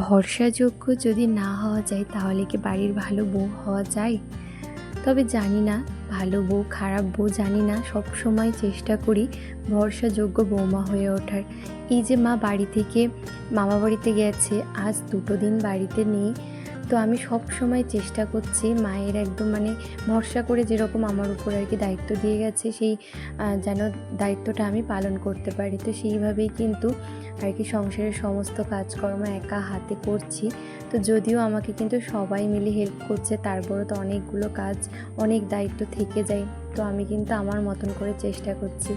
ভরসাযোগ্য যদি না হওয়া যায়, তাহলে কি বাড়ির ভালো বউ হওয়া যায়? তবে জানি না, ভালো বউ, খারাপ বউ জানি না। সব সময় চেষ্টা করি ভরসাযোগ্য বৌমা হয়ে ওঠার। এই যে মা বাড়ি থেকে মামা বাড়িতে গেছে, আজ দুটো দিন বাড়িতে নেই। তো আমি সব সময় চেষ্টা করছি মায়ের একদম মানে ভরসা করে যেরকম আমার উপর আর কি দায়িত্ব দিয়ে গেছে, সেই যেন দায়িত্বটা আমি পালন করতে পারি। তো সেইভাবেই কিন্তু আর কি সংসারের সমস্ত কাজকর্ম একা হাতে করছি। তো যদিও আমাকে কিন্তু সবাই মিলে হেল্প করছে তারপরে তো অনেকগুলো কাজ, অনেক দায়িত্ব থেকে যায়। তো আমি কিন্তু আমার মতন করে চেষ্টা করছি।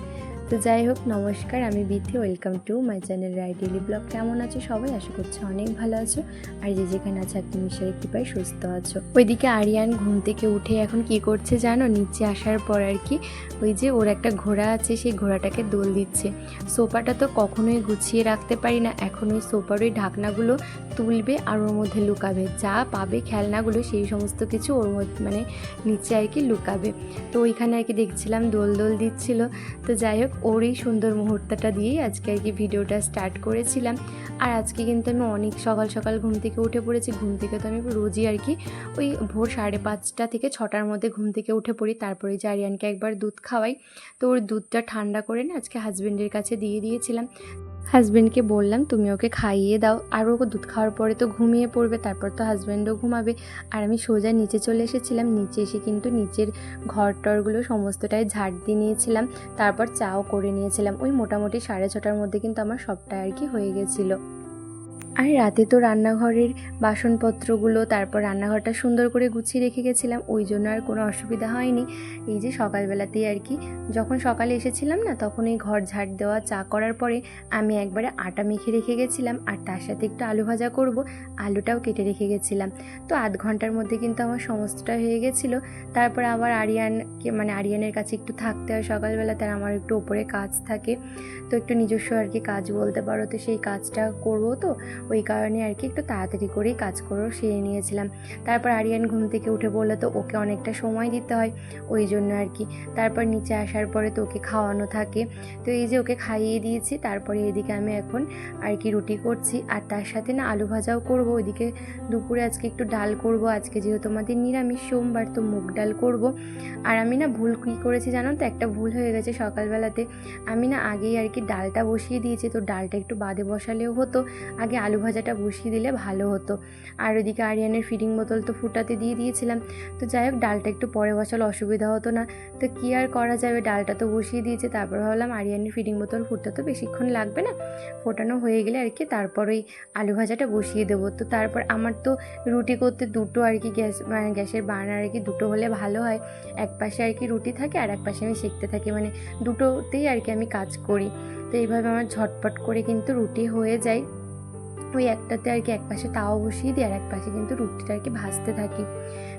তো যাই হোক, নমস্কার, আমি Bithi welcome to my channel Rai daily blog কেমন আছো সবাই? আশা করছি অনেক ভালো আছো। আর যে যেখানে আছে আপনি মিশারি কৃপায় সুস্থ আছো। ওইদিকে আরিয়ান ঘুম থেকে উঠে এখন কি করছে জানো? নিচে আসার পর আর কি, ওই যে ওর একটা ঘোড়া আছে, সেই ঘোড়াটাকে দোল দিচ্ছে। সোফাটা তো কখনোই গুছিয়ে রাখতে পারি না। এখন ওই সোফার ওই ঢাকনাগুলো তুলবে আর ওর মধ্যে লুকাবে। যা পাবে খেলনাগুলো, সেই সমস্ত কিছু ওর মধ্যে মানে নিচে আর কি লুকাবে। তো ওইখানে আর কি দেখছিলাম দোল দোল দিচ্ছিল। তো যাই হোক ওর এই সুন্দর মুহূর্তটা দিয়েই আজকে আর কি ভিডিওটা স্টার্ট করেছিলাম। আর আজকে কিন্তু আমি অনেক সকাল সকাল ঘুম থেকে উঠে পড়েছি। ঘুম থেকে তো আমি রোজই আর কি ওই ভোর সাড়ে পাঁচটা থেকে ছটার মধ্যে ঘুম থেকে উঠে পড়ি। তারপরে যে আরিয়ানকে একবার দুধ খাওয়াই, তো ওর দুধটা ঠান্ডা করে না আজকে হাজব্যান্ডের কাছে দিয়ে দিয়েছিলাম। হাজব্যান্ডকে বললাম, তুমি ওকে খাইয়ে দাও। আর ওকে দুধ খাওয়ার পরে তো ঘুমিয়ে পড়বে, তারপর তো হাজব্যান্ডও ঘুমাবে। আর আমি সোজা নিচে চলে এসেছিলাম। নিচে এসে কিন্তু নিচের ঘর টরগুলো সমস্তটাই ঝাড় দিয়ে নিয়েছিলাম। তারপর চাও করে নিয়েছিলাম। ওই মোটামুটি সাড়ে ছটার মধ্যে কিন্তু আমার সবটা আর কি হয়ে গেছিল। আর রাতে তো রান্নাঘরের বাসনপত্রগুলো, তারপর রান্নাঘরটা সুন্দর করে গুছিয়ে রেখে গেছিলাম, ওই জন্য আর কোনো অসুবিধা হয়নি। এই যে সকালবেলাতেই আর কি, যখন সকালে এসেছিলাম না, তখন এই ঘর ঝাড় দেওয়া, চা করার পরে আমি একবারে আটা মেখে রেখে গেছিলাম, আর তার সাথে একটু আলু ভাজা করব, আলুটাও কেটে রেখে গেছিলাম। তো আধ ঘণ্টার মধ্যে কিন্তু আমার সমস্তটা হয়ে গেছিল। তারপর আবার আরিয়ানকে মানে আরিয়ানের কাছে একটু থাকতে হয় সকালবেলা তার আমার একটু ওপরে কাজ থাকে। তো একটু নিজস্ব আর কি কাজ বলতে পারো, তো সেই কাজটা করব তো। ওই কারণে আর কি একটু তাড়াতাড়ি করেই কাজ করে সেরে নিয়েছিলাম। তারপর আরিয়ান ঘুম থেকে উঠে বলল, তো ওকে অনেকটা সময় দিতে হয়, ওই জন্য আর কি। তারপর নিচে আসার পরে তো ওকে খাওয়ানো থাকে। তো এই যে ওকে খাইয়ে দিয়েছি, তারপরে এদিকে আমি এখন আর কি রুটি করছি। আর তার সাথে না আলু ভাজাও করব, ওইদিকে দুপুরে আজকে একটু ডাল করব। আজকে যেহেতু আমাদের নিরামিষ, সোমবার তো মুগ ডাল করব। আর আমি না ভুল কী করেছি জানো তো? একটা ভুল হয়ে গেছে সকালবেলাতে। আমি না আগেই আর কি ডালটা বসিয়ে দিয়েছি, তো ডালটা একটু বাদে বসালেও হতো। আগে আলু ভাজাটা বসিয়ে দিলে ভালো হতো। আর ওইদিকে আরিয়ানের ফিডিং বোতল তো ফুটাতে দিয়ে দিয়েছিলাম। তো যাই হোক, ডালটা একটু পরে বসালে অসুবিধা হতো না। তো কী আর করা যাবে? ডালটা তো বসিয়ে দিয়েছে, তারপর ভাবলাম আরিয়ানের ফিডিং বোতল ফুটতে তো বেশিক্ষণ লাগবে না। ফোটানো হয়ে গেলে আর কি, তারপর ওই আলু ভাজাটা বসিয়ে দেবো। তো তারপর আমার তো রুটি করতে দুটো আর কি গ্যাস মানে গ্যাসের বার্নার আর কি দুটো হলে ভালো হয়। এক পাশে আর কি রুটি থাকে আর এক পাশে আমি শিখতে থাকি। মানে দুটোতেই আর কি আমি কাজ করি। তো এইভাবে আমার ঝটপট করে কিন্তু রুটি হয়ে যায়। ওই একটাতে আর কি এক পাশে তাও বসিয়ে দিই আর এক পাশে কিন্তু রুটিটা আর কি ভাজতে থাকি।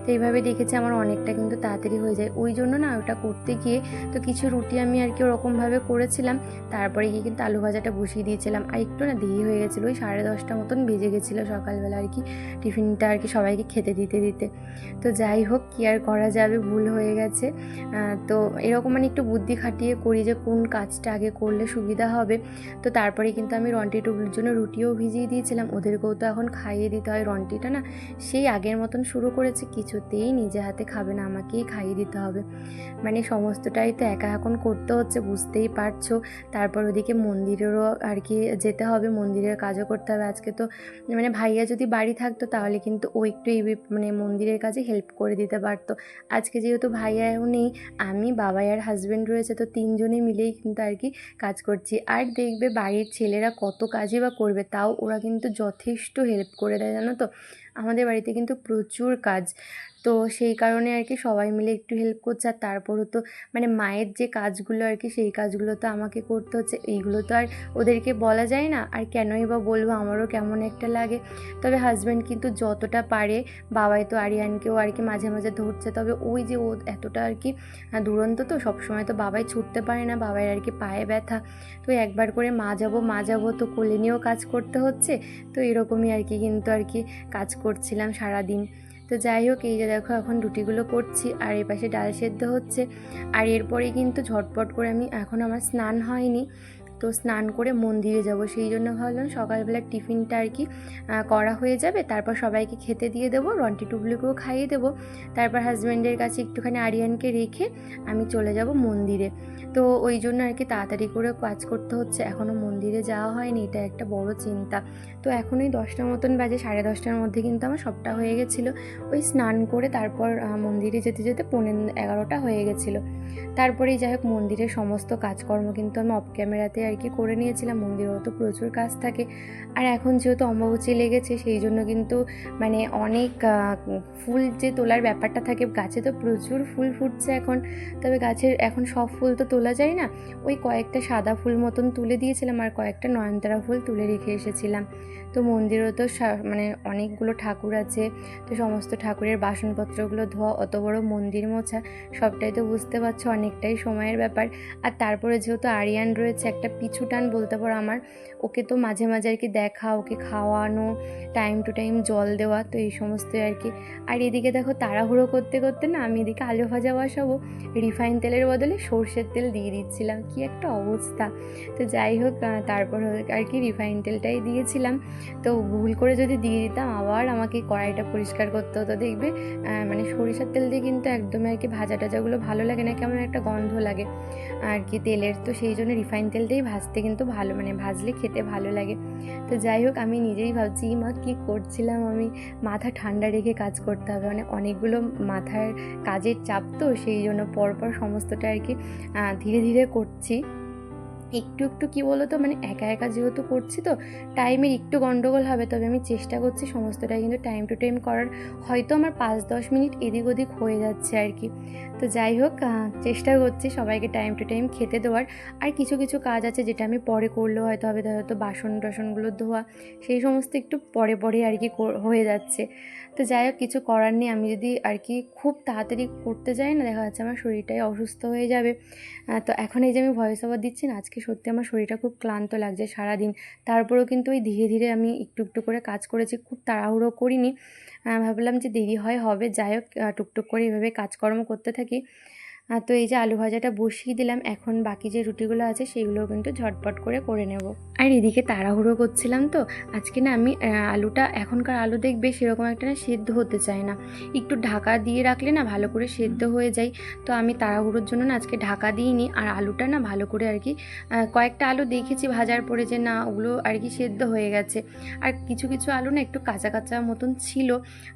তো এইভাবে দেখেছি আমার অনেকটা কিন্তু তাড়াতাড়ি হয়ে যায়। ওই জন্য না ওটা করতে গিয়ে তো কিছু রুটি আমি আর কি ওরকমভাবে করেছিলাম। তারপরে গিয়ে কিন্তু আলু ভাজাটা বসিয়ে দিয়েছিলাম। আর একটু না দেরি হয়ে গেছিল, ওই সাড়ে দশটা মতন বেজে গেছিল সকালবেলা আর কি টিফিনটা আর কি সবাইকে খেতে দিতে দিতে। তো যাই হোক, কী আর করা যাবে, ভুল হয়ে গেছে। তো এরকম মানে একটু বুদ্ধি খাটিয়ে করি যে কোন কাজটা আগে করলে সুবিধা হবে। তো তারপরে কিন্তু আমি রন্টি টুবুর জন্য রুটিও ভিজিয়ে দিয়েছিলাম। ওদেরকেও তো এখন খাইয়ে দিতে হয়। রন্টিটা না সেই আগের মতন শুরু করেছে কিছুতেই নিজে হাতে খাবে না, আমাকেই খাইয়ে দিতে হবে। মানে সমস্তটাই তো একা এখন করতে হচ্ছে, বুঝতেই পারছ। তারপর ওদিকে মন্দিরেরও আর কি যেতে হবে, মন্দিরের কাজও করতে হবে। আজকে তো মানে ভাইয়া যদি বাড়ি থাকতো, তাহলে কিন্তু ও একটু এই মানে মন্দিরের কাজে হেল্প করে দিতে পারতো। আজকে যেহেতু ভাইয়াও নেই, আমি বাবাই আর হাজব্যান্ড রয়েছে, তো তিনজনে মিলেই কিন্তু আর কি কাজ করছি। আর দেখবে বাড়ির ছেলেরা কত কাজই বা করবে, তাও ওরা কিন্তু যথেষ্ট হেল্প করে দেয়, জানো তো? আমাদের বাড়িতে কিন্তু প্রচুর কাজ তো সেই কারণে আর কি সবাই মিলে একটু হেল্প করছে। আর তারপরও তো মানে মায়ের যে কাজগুলো আর কি সেই কাজগুলো তো আমাকে করতে হচ্ছে। এইগুলো তো আর ওদেরকে বলা যায় না। আর কেনই বা বলব আমারও কেমন একটা লাগে। তবে হাজব্যান্ড কিন্তু যতটা পারে বাবাই তো আরিয়ানকেও আর কি মাঝে মাঝে ধরছে। তবে ওই যে ও এতটা আর কি দুরন্ত তো সবসময় তো বাবাই ছুটতে পারে না। বাবাই আর কি পায়ে ব্যথা। তো একবার করে মা যাব মা যাব তো কোলে নিয়েও কাজ করতে হচ্ছে। তো এরকমই আর কি কিন্তু আর কি কাজ করছিলাম সারাদিন। তো যাই হোক, এই যে দেখো এখন রুটিগুলো করছি, আর এই পাশে ডাল সেদ্ধ হচ্ছে। আর এরপরেই কিন্তু ঝটপট করে আমি, এখন আমার স্নান হয়নি। তো স্নান করে মন্দিরে যাব। সেই জন্য ভাবলাম সকালবেলা টিফিনটা আর কি করা হয়ে যাবে। তারপর সবাইকে খেতে দিয়ে দেবো, রন্টি টুবলুকেও খাইয়ে দেবো। তারপর হাজব্যান্ডের কাছে একটুখানি আরিয়ানকে রেখে আমি চলে যাব মন্দিরে। তো ওই জন্য আর কি তাড়াতাড়ি করে কাজ করতে হচ্ছে। এখনও মন্দিরে যাওয়া হয়নি, এটা একটা বড় চিন্তা। তো এখন ওই দশটার মতন বাজে, সাড়ে দশটার মধ্যে কিন্তু আমার সবটা হয়ে গেছিল। ওই স্নান করে তারপর মন্দিরে যেতে যেতে পৌনে এগারোটা হয়ে গেছিল। তারপরেই যাই হোক মন্দিরের সমস্ত কাজকর্ম কিন্তু আমি অফ ক্যামেরাতে আর কি করে নিয়েছিলাম, মন্দিরেও তো প্রচুর কাজ থাকে। আর এখন যেহেতু অম্বাবচী লেগেছে, সেই জন্য কিন্তু মানে অনেক ফুল যে তোলার ব্যাপারটা থাকে, গাছে তো প্রচুর ফুল ফুটছে এখন। তবে গাছের এখন সব ফুল তো তোলা যায় না। ওই কয়েকটা সাদা ফুল মতন তুলে দিয়েছিলাম আর কয়েকটা নয়নতারা ফুল তুলে রেখে এসেছিলাম। তো মন্দিরেও তো মানে অনেকগুলো ঠাকুর আছে। তো সমস্ত ঠাকুরের বাসনপত্রগুলো ধোয়া, অত বড় মন্দির মোছা, সবটাই তো বুঝতে পারছ, অনেকটাই সময়ের ব্যাপার। আর তারপরে যেহেতু আরিয়ান রয়েছে, একটা পিছু টান বলতে পারো আমার। ওকে তো মাঝে মাঝে আর কি দেখা, ওকে খাওয়ানো টাইম টু টাইম জল দেওয়া, তো এই সমস্তই আর কি। আর এদিকে দেখো তাড়াহুড়ো করতে করতে না আমি এদিকে আলু ভাজা বসাবো রিফাইন তেলের বদলে সর্ষের তেল দিয়ে দিচ্ছিলাম। কি একটা অবস্থা। তো যাই হোক তারপর আর কি রিফাইন তেলটাই দিয়েছিলাম। তো ভুল করে যদি দিয়ে দিতাম, আবার আমাকে কড়াইটা পরিষ্কার করতে হতো, দেখবে মানে সরিষার তেল দিয়ে কিন্তু একদমই আর কি ভাজা টাজাগুলো ভালো লাগে না, কেমন একটা গন্ধ লাগে আর কি তেলের। তো সেই জন্য রিফাইন তেলটাই ভাজতে কিন্তু ভালো মানে ভাজলে খেতে ভালো লাগে। তো যাই হোক, আমি নিজেই ভাবছি, মা, কি করছিলাম আমি? মাথা ঠান্ডা রেখে কাজ করতে হবে। মানে অনেকগুলো মাথার কাজের চাপ তো, সেই জন্য পরপর সমস্তটা আর কি ধীরে ধীরে করছি। একটু একটু কী বলো তো মানে একা একা যেহেতু করছি তো টাইমের একটু গন্ডগোল হবে। তবে আমি চেষ্টা করছি সমস্তটাই কিন্তু টাইম টু টাইম করার। হয়তো আমার পাঁচ দশ মিনিট এদিক ওদিক হয়ে যাচ্ছে আর কি। তো যাই হোক চেষ্টা করছি সবাইকে টাইম টু টাইম খেতে দেওয়ার। আর কিছু কিছু কাজ আছে যেটা আমি পরে করলেও হয়তো হবে। হয়তো বাসন টাসনগুলো ধোয়া, সেই সমস্ত একটু পরে পরে আর কি হয়ে যাচ্ছে। তো যাই হোক, কিছু করার নেই। আমি যদি আর কি খুব তাড়াতাড়ি করতে যাই না, দেখা যাচ্ছে আমার শরীরটাই অসুস্থ হয়ে যাবে। তো এখন এই যে আমি ভয়েস ওভার দিচ্ছি না, আজকে সত্যি আমার শরীরটা খুব ক্লান্ত লাগছে সারাদিন। তারপরেও কিন্তু ওই ধীরে ধীরে আমি একটু একটু করে কাজ করেছি, খুব তাড়াহুড়ো করিনি। ভাবলাম যে দেরি হয়, হবে, যাই হোক টুকটুক করে এভাবে কাজকর্ম করতে থাকি। আহ, তো এই যে আলু ভাজাটা বসিয়ে দিলাম এখন বাকি যে রুটিগুলো আছে সেগুলো কিন্তু ঝটপট করে করে নেব। আর এদিকে তাড়াহুড়ো করছিলাম তো আজকে না আমি আলুটা এখনকার আলু দেখবে সেরকম একটা না সেদ্ধ হতে চায় না। একটু ঢাকা দিয়ে রাখলে না ভালো করে সেদ্ধ হয়ে যায়। তো আমি তাড়াহুড়োর জন্য না আজকে ঢাকা দিইনি আর আলুটা না ভালো করে আর কি কয়েকটা আলু দেখেছি ভাজার পরে যে না ওগুলো আর কি সেদ্ধ হয়ে গেছে। আর কিছু কিছু আলু না একটু কাঁচা কাঁচা মতন ছিল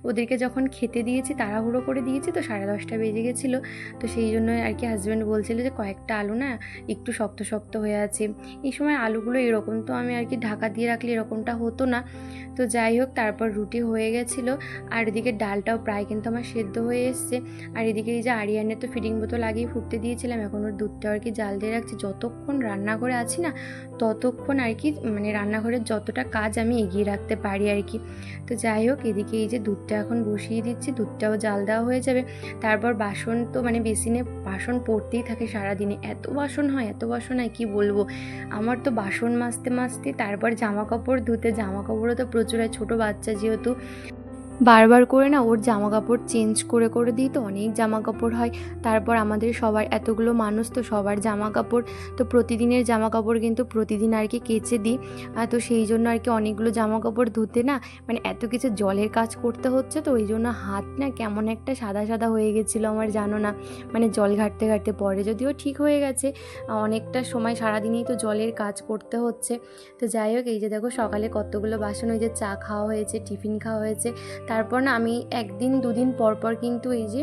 ওদেরকে যখন খেতে দিয়েছি তাড়াহুড়ো করে দিয়েছি তো সাড়ে দশটা বেজে গেছিল। তো সেই জন্য আর কি হাজব্যান্ড বলছিল যে কয়েকটা আলু না একটু শক্ত শক্ত হয়ে আছে। এই সময় আলুগুলো এরকম তো আমি আর কি ঢাকা দিয়ে রাখলে এরকমটা হতো না। তো যাই হোক, তারপর রুটি হয়ে গেছিল। আর এদিকে ডালটাও প্রায় কিন্তু আমার সেদ্ধ হয়ে এসছে। আর এদিকে এই যে আরিয়ানের তো ফিডিং বোতল আগেই ফুটতে দিয়েছিলাম, এখন ওর দুধটা আর কি জাল দিয়ে রাখছি। যতক্ষণ রান্নাঘরে আছি না, ততক্ষণ আর কি মানে রান্নাঘরের যতটা কাজ আমি এগিয়ে রাখতে পারি আর কি। তো যাই হোক, এদিকে এই যে দুধটা এখন বসিয়ে দিচ্ছি, দুধটাও জাল দেওয়া হয়ে যাবে। তারপর বাসন তো মানে বেসিনে বাসন পড়তেই থাকে সারাদিনে। এত বাসন হয়, এত বাসন হয়, কি বলব? আমার তো বাসন মাজতে মাজতে তারপর জামা কাপড় ধুতে জামা কাপড়ও তো প্রচুর হয়। ছোটো বাচ্চা যেহেতু বারবার করে না ওর জামা কাপড় চেঞ্জ করে করে দিই তো, অনেক জামা কাপড় হয়। তারপর আমাদের সবার এতগুলো মানুষ তো সবার জামা কাপড় তো প্রতিদিনের জামা কাপড় কিন্তু প্রতিদিন আর কি কেচে দিই। তো সেই জন্য আর কি অনেকগুলো জামা কাপড় ধুতে না মানে এত কিছু জলের কাজ করতে হচ্ছে তো, ওই জন্য হাত না কেমন একটা সাদা সাদা হয়ে গেছিল আমার, জানো না। মানে জল ঘাটতে ঘাটতে পরে যদিও ঠিক হয়ে গেছে অনেকটা সময় সারাদিনই তো জলের কাজ করতে হচ্ছে। তো যাই হোক, এই যে দেখো সকালে কতগুলো বাসন, ওই যে চা খাওয়া হয়েছে, টিফিন খাওয়া হয়েছে তারপর না আমি একদিন দুদিন পর পর কিন্তু এই যে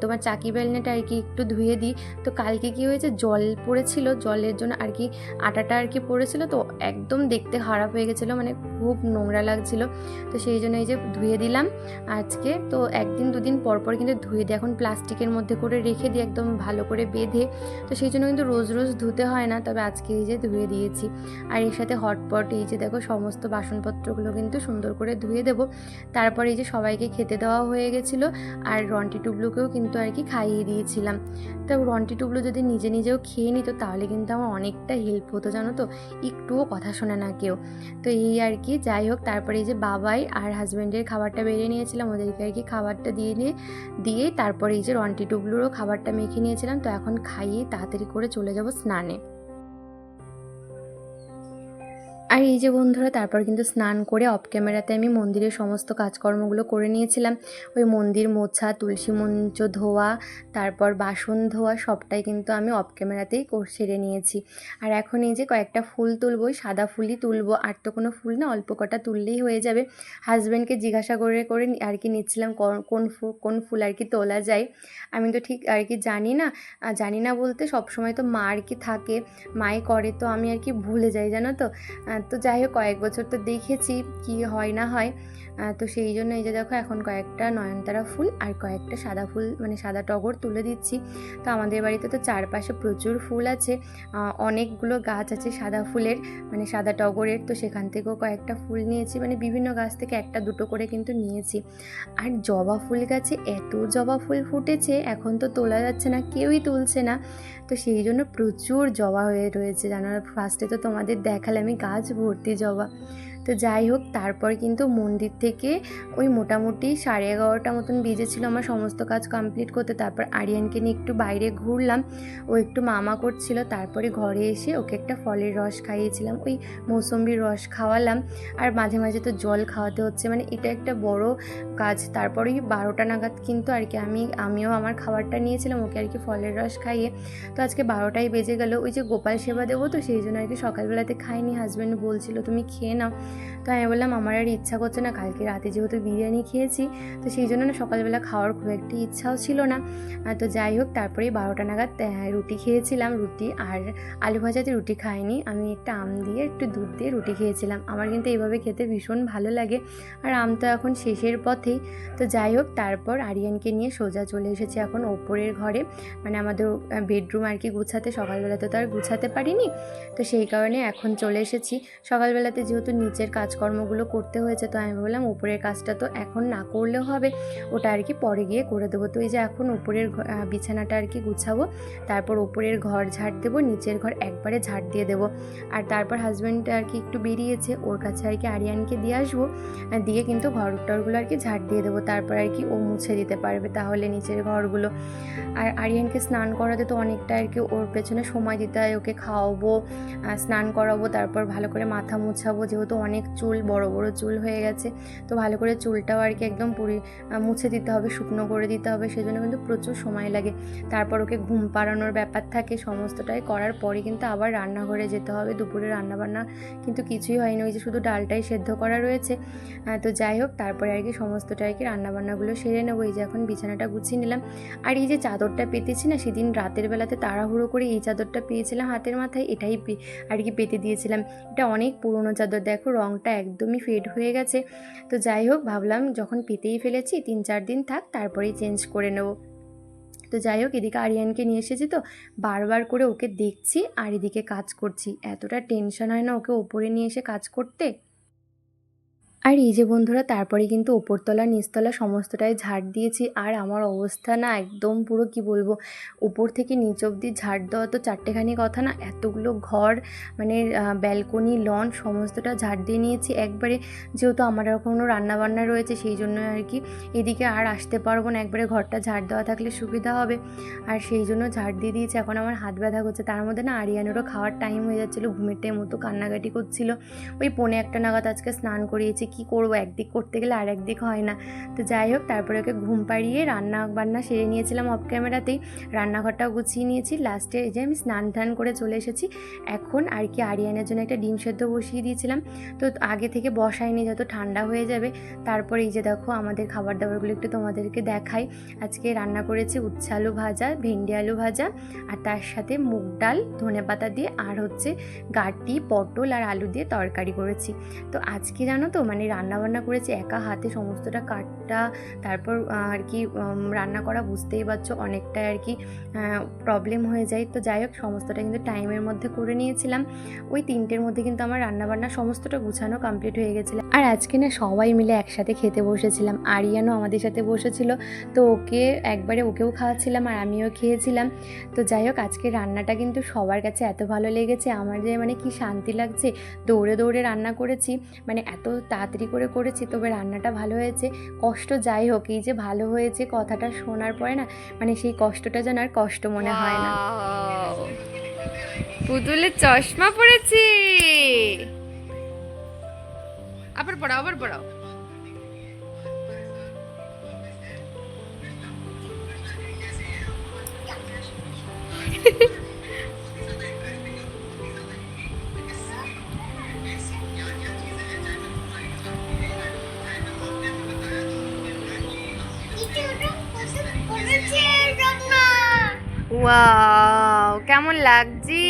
তোমার চাকি বেলনাটা আর কি একটু ধুয়ে দিই। তো কালকে কি হয়েছে? জল পড়েছিল, জলের জন্য আর কি আটাটা আর কি পড়েছিল। তো একদম দেখতে খারাপ হয়ে গেছিল মানে খুব নোংরা লাগছিল। তো সেই জন্য এই যে ধুয়ে দিলাম আজকে। তো একদিন দুদিন পর পর কিন্তু ধুয়ে দিই। এখন প্লাস্টিকের মধ্যে করে রেখে দিই, একদম ভালো করে বেঁধে। তো সেই জন্য কিন্তু রোজ রোজ ধুতে হয় না, তবে আজকে এই যে ধুয়ে দিয়েছি। আর এর সাথে হটপট এই যে দেখো, সমস্ত বাসনপত্রগুলো কিন্তু সুন্দর করে ধুয়ে দেবো। তারপর এই সবাইকে খেতে দেওয়া হয়ে গেছিল আর রন্টি টুবলুকেও কিন্তু আর কি খাইয়ে দিয়েছিলাম। তো রন্টি টুবলু যদি নিজে নিজেও খেয়ে নিত তাহলে কিন্তু আমার অনেকটা হেল্প হতো, জানো তো? একটুও কথা শোনে না কেউ। তো এই আর কি, যাই হোক, তারপরে এই যে বাবাই আর হাজব্যান্ডের খাবারটা বেরিয়ে নিয়েছিলাম, ওদেরকে আর কি খাবারটা দিয়ে নিয়ে, দিয়ে তারপরে এই যে রন্টি টুবলুরও খাবারটা মেখে নিয়েছিলাম। তো এখন খাইয়ে তাড়াতাড়ি করে চলে যাব স্নানে। আর এই যে বন্ধুরা, তারপর কিন্তু স্নান করে অফ ক্যামেরাতে আমি মন্দিরের সমস্ত কাজকর্মগুলো করে নিয়েছিলাম। ওই মন্দির মোছা, তুলসী মঞ্চ, ধোয়া, তারপর বাসন ধোয়া, সবটাই কিন্তু আমি অফ ক্যামেরাতেই সেরে নিয়েছি। আর এখন এই যে কয়েকটা ফুল তুলবো সাদা ফুলই তুলবো। আর তো কোনো ফুল না, অল্প কটা তুললেই হয়ে যাবে। হাজব্যান্ডকে জিজ্ঞাসা করে করে আর কি নিচ্ছিলাম কোন- ফুল কোন ফুল আর কি তোলা যায়। আমি তো ঠিক আর কি জানি না জানি না বলতে সব সময় তো মা আর কি থাকে। মাই করে তো আমি আর কি ভুলে যাই, জানো তো? তো যাই হোক কয়েক বছর তো দেখেছি কি হয় না হয়। তো সেই জন্য এই যে দেখো এখন কয়েকটা নয়নতারা ফুল আর কয়েকটা সাদা ফুল মানে সাদা টগর তুলে দিচ্ছি। তো আমাদের বাড়িতে তো চারপাশে প্রচুর ফুল আছে। অনেকগুলো গাছ আছে সাদা ফুলের মানে সাদা টগরের। তো সেখান থেকেও কয়েকটা ফুল নিয়েছি মানে বিভিন্ন গাছ থেকে একটা দুটো করে কিন্তু নিয়েছি। আর জবা ফুল গাছে এত জবা ফুল ফুটেছে, এখন তো তোলা যাচ্ছে না, কেউই তুলছে না। তো সেই জন্য প্রচুর জবা হয়ে রয়েছে, জানো ফার্স্টে তো তোমাদের দেখালে আমি গাছ ভর্তি জবা। তো যাই হোক, তারপর কিন্তু মন্দির থেকে ওই মোটামুটি সাড়ে এগারোটা মতন বেজেছিল আমার সমস্ত কাজ কমপ্লিট করতে। তারপর আরিয়ানকে নিয়ে একটু বাইরে ঘুরলাম। ও একটু মামা করছিল। তারপরে ঘরে এসে ওকে একটা ফলের রস খাইয়েছিলাম। ওই মৌসম্বির রস খাওয়ালাম। আর মাঝে মাঝে তো জল খাওয়াতে হচ্ছে। মানে এটা একটা বড় কাজ। তারপরেই বারোটা নাগাদ কিন্তু আর কি আমি, আমিও আমার খাবারটা নিয়েছিলাম। ওকে আর কি ফলের রস খাইয়ে। তো আজকে বারোটাই বেজে গেল। ওই যে গোপাল সেবা দেবো তো, সেই জন্য আর কি সকালবেলাতে খাইনি। হাজব্যান্ড বলছিল, তুমি খেয়ে নাও। তো আমি বললাম, আমার আর ইচ্ছা করছে না, কালকে রাতে যেহেতু বিরিয়ানি খেয়েছি, তো সেই জন্য না সকালবেলা খাওয়ার খুব একটা ইচ্ছাও ছিল না। তো যাই হোক তারপরেই বারোটা নাগাদ রুটি খেয়েছিলাম, রুটি আর আলু ভাজাতে রুটি খাইনি। আমি একটা আম দিয়ে, একটু দুধ দিয়ে রুটি খেয়েছিলাম। আমার কিন্তু এইভাবে খেতে ভীষণ ভালো লাগে। আর আম তো এখন শেষের পথেই। তো যাই হোক, তারপর আরিয়ানকে নিয়ে সোজা চলে এসেছি এখন ওপরের ঘরে। মানে আমাদের বেডরুম আর কি গুছাতে সকালবেলাতে তো আর গুছাতে পারিনি। তো সেই কারণে এখন চলে এসেছি। সকালবেলাতে যেহেতু নিচের কাজকর্মগুলো করতে হয়েছে, তো আমি বললাম উপরের কাজটা তো এখন না করলেও হবে, ওটা আর কি পরে গিয়ে করে দেবো। তো এই যে এখন উপরের বিছানাটা আর কি গুছাবো, তারপর উপরের ঘর ঝাড় দেবো, নিচের ঘর একবারে ঝাড় দিয়ে দেবো। আর তারপর হাজব্যান্ড আর কি একটু বেরিয়েছে, ওর কাছে আর কি আরিয়ানকে দিয়ে আসব দিয়ে কিন্তু ঘর টরগুলো আর কি ঝাড় দিয়ে দেবো, তারপর আর কি ও মুছে দিতে পারবে তাহলে নিচের ঘরগুলো। আর আরিয়ানকে স্নান করাতে তো অনেকটা আর কি ওর পেছনে সময় দিতে হয়, ওকে খাওয়াবো স্নান করাবো, তারপর ভালো করে মাথা মুছাবো, যেহেতু অনেক চুল, বড় বড় চুল হয়ে গেছে। তো ভালো করে চুলটাও আর কি একদম পুরি মুছে দিতে হবে, শুকনো করে দিতে হবে, সেজন্য কিন্তু প্রচুর সময় লাগে। তারপর ওকে ঘুম পাড়ানোর ব্যাপার থাকে, সমস্তটাই করার পরে কিন্তু আবার রান্নাঘরে যেতে হবে। দুপুরে রান্নাবান্না কিন্তু কিছুই হয়নি, ওই যে শুধু ডালটাই সেদ্ধ করা রয়েছে। তো যাই হোক, তারপরে আর কি সমস্তটা আর কি রান্নাবান্নাগুলো সেরে নেব। এই যে এখন বিছানাটা গুছিয়ে নিলাম। আর এই যে চাদরটা পেতেছি না, সেদিন রাতের বেলাতে তাড়াহুড়ো করে এই চাদরটা পেয়েছিলাম হাতের মাথায়, এটাই আর কি পেতে দিয়েছিলাম। এটা অনেক পুরনো চাদর, দেখো রঙটা একদমই ফেড হয়ে গেছে। তো যাই হোক, ভাবলাম যখন পেতেই ফেলেছি, তিন চার দিন থাক, তারপরেই চেঞ্জ করে নেব। তো যাই হোক, এদিকে আরিয়ানকে নিয়ে এসেছি তো, বারবার করে ওকে দেখছি আর এদিকে কাজ করছি। এতটা টেনশন হয় না ওকে ওপরে নিয়ে এসে কাজ করতে। আর এই যে বন্ধুরা, তারপরে কিন্তু ওপরতলা নিচতলা সমস্তটাই ঝাড় দিয়েছি। আর আমার অবস্থা না একদম পুরো কি বলব ওপর থেকে নিচ অবধি ঝাড় দেওয়া তো চারটেখানি কথা না, এতগুলো ঘর মানে ব্যালকনি, লন সমস্তটা ঝাড় দিয়ে নিয়েছি। একবারে যেহেতু আমার আর কোনো রান্নাবান্না রয়েছে, সেই জন্য আর কি এদিকে আর আসতে পারব না। একবারে ঘরটা ঝাড় দেওয়া থাকলে সুবিধা হবে। আর সেই জন্য ঝাড় দিয়ে দিয়েছি। এখন আমার হাত ব্যথা করছে। তার মধ্যে না আরিয়ানেরও খাওয়ার টাইম হয়ে যাচ্ছিল, ঘুমের টাইম মতো কান্নাকাটি করছিল। ওই পৌনে একটা নাগাদ আজকে স্নান করিয়েছি। কি করব? একদিক করতে গেলে আর একদিক হয় না। তো যাই হোক, তারপরে ওকে ঘুম পাড়িয়ে রান্না বান্না সেরে নিয়েছিলাম অফ ক্যামেরাতেই রান্নাঘরটাও গুছিয়ে নিয়েছি। লাস্টে এই যে আমি স্নান টান করে চলে এসেছি। এখন আর কি আরিয়ানের জন্য একটা ডিম সেদ্ধ বসিয়ে দিয়েছিলাম। তো আগে থেকে বসাইনি যত ঠান্ডা হয়ে যাবে। তারপর এই যে দেখো, আমাদের খাবার দাবারগুলো একটু তোমাদেরকে দেখাই। আজকে রান্না করেছি উচ্ছে আলু ভাজা, ভেন্ডি আলু ভাজা, আর তার সাথে মুগ ডাল, ধনে পাতা দিয়ে, আর হচ্ছে গাটি, পটল আর আলু দিয়ে তরকারি করেছি। তো আজকে জানো তো মানে রান্নাবান্না করেছি, একা হাতে সমস্তটা কাটটা, তারপর আর কি রান্না করা বুঝতেই পারছ অনেকটাই আর কি প্রবলেম হয়ে যায়। তো যাই হোক, সমস্তটা কিন্তু টাইমের মধ্যে করে নিয়েছিলাম। ওই তিনটের মধ্যে কিন্তু আমার রান্নাবান্না সমস্তটা গুছানো কমপ্লিট হয়ে গেছিল। আর আজকে না সবাই মিলে একসাথে খেতে বসেছিলাম। আরিয়ানও আমাদের সাথে বসেছিল। তো ওকে একবারে ওকেও খাওয়াচ্ছিলাম আর আমিও খেয়েছিলাম। তো যাই হোক, আজকে রান্নাটা কিন্তু সবার কাছে এত ভালো লেগেছে। আমার যে মানে কি শান্তি লাগছে, দৌড়ে দৌড়ে রান্না করেছি। মানে এত তাড়াতাড়ি করে করেছি, তবে রান্নাটা ভালো হয়েছে। কষ্ট যাই হোক, এই যে ভালো হয়েছে কথাটা শোনার পরে না মানে সেই কষ্টটা যেন আর কষ্ট মনে হয় না। পুতুলের চশমা পড়েছি আবার পড়াও আবার পড়াও। ওয়াও কেমন লাগছে?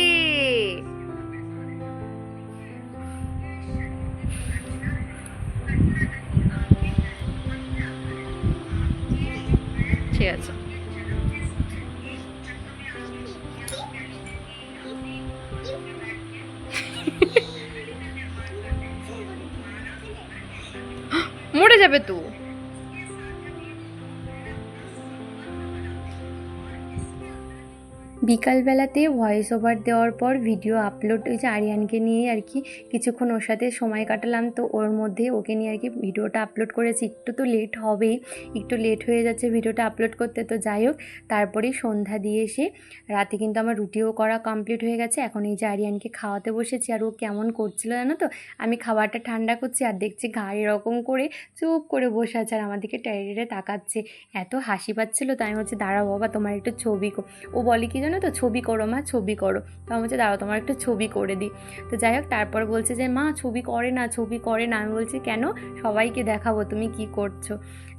ঠিক আছে। বিকালবেলাতে ভয়েস ওভার দেওয়ার পর ভিডিও আপলোড হয়েছে আরিয়ানকে নিয়ে আর কি কিছুক্ষণ ওর সাথে সময় কাটালাম। তো ওর মধ্যে ওকে নিয়ে আর কি ভিডিওটা আপলোড করেছি। একটু তো লেট হবেই, একটু লেট হয়ে যাচ্ছে ভিডিওটা আপলোড করতে। তো যাই হোক তারপরেই সন্ধ্যা দিয়ে এসে রাতে কিন্তু আমার রুটিও করা কমপ্লিট হয়ে গেছে। এখন এই যে আরিয়ানকে খাওয়াতে বসেছি আর ও কেমন করছিল জানো তো? আমি খাবারটা ঠান্ডা করছি আর দেখছি ঘা এরকম করে চুপ করে বসে আছে আর আমাদেরকে টাইরে তাকাচ্ছে। এত হাসি পাচ্ছিলো, তাই হচ্ছে দাঁড়াও বাবা, তোমার একটু ছবি ও বলে কি জানো তো ছবি করো মা, ছবি করো। তো আমি বলছি, দাঁড়াও, তোমার একটু ছবি করে দিই। তো যাই হোক, তারপর বলছে যে, মা, ছবি করে না, ছবি করে না। আমি বলছি, কেন? সবাইকে দেখাবো, তুমি কি করছ?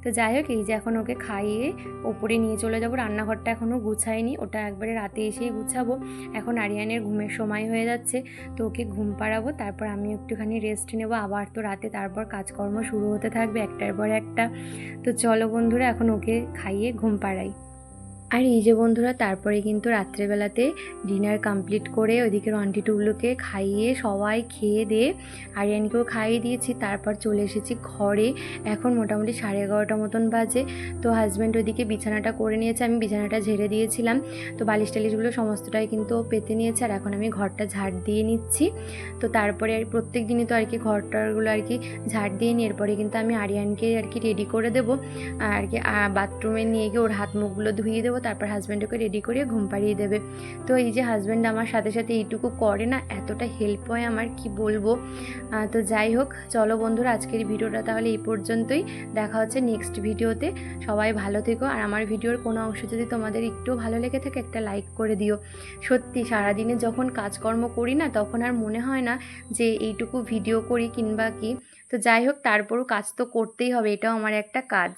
তো যাই হোক, এই যে এখন ওকে খাইয়ে ওপরে নিয়ে চলে যাব। রান্নাঘরটা এখনও গুছাইনি ওটা একবারে রাতে এসেই গুছাবো। এখন আরিয়ানের ঘুমের সময় হয়ে যাচ্ছে, তো ওকে ঘুম পাড়াবো। তারপর আমি একটুখানি রেস্ট নেব। আবার তো রাতে, তারপর কাজকর্ম শুরু হতে থাকবে একটার পর একটা। তো চলো বন্ধুরা, এখন ওকে খাইয়ে ঘুম পাড়াই। আর এই যে বন্ধুরা, তারপরে কিন্তু রাত্রেবেলাতে ডিনার কমপ্লিট করে ওইদিকে রন্টি টুগুলোকে খাইয়ে সবাই খেয়ে দিয়ে আরিয়ানকেও খাইয়ে দিয়েছি। তারপর চলে এসেছি ঘরে। এখন মোটামুটি সাড়ে এগারোটা মতন বাজে। তো হাজব্যান্ড ওইদিকে বিছানাটা করে নিয়েছে, আমি বিছানাটা ঝেড়ে দিয়েছিলাম। তো বালিশ টালিশগুলো সমস্তটাই কিন্তু পেতে নিয়েছে আর এখন আমি ঘরটা ঝাড় দিয়ে নিচ্ছি। তো তারপরে আর প্রত্যেক দিনই তো আর কি ঘরটারগুলো আর কি ঝাড় দিয়ে নিয়ে এরপরে কিন্তু আমি আরিয়ানকে আর কি রেডি করে দেবো। আর কি বাথরুমে নিয়ে গিয়ে ওর হাত মুখগুলো ধুয়ে দেবো। তারপর হাজব্যান্ডকে রেডি করিয়ে ঘুম পাড়িয়ে দেবে। তো এই যে হাজব্যান্ড আমার সাথে সাথে এইটুকু করে না, এতটা হেল্প হয় আমার, কি বলব? তো যাই হোক, চলো বন্ধুরা, আজকের ভিডিওটা তাহলে এই পর্যন্তই। দেখা হচ্ছে নেক্সট ভিডিওতে। সবাই ভালো থেকো। আর আমার ভিডিওর কোনো অংশ যদি তোমাদের একটু ভালো লেগে থাকে, একটা লাইক করে দিও। সত্যি, সারাদিনে যখন কাজকর্ম করি না, তখন আর মনে হয় না যে এইটুকু ভিডিও করি কিংবা কি। তো যাই হোক, তারপরও কাজ তো করতেই হবে, এটাও আমার একটা কাজ।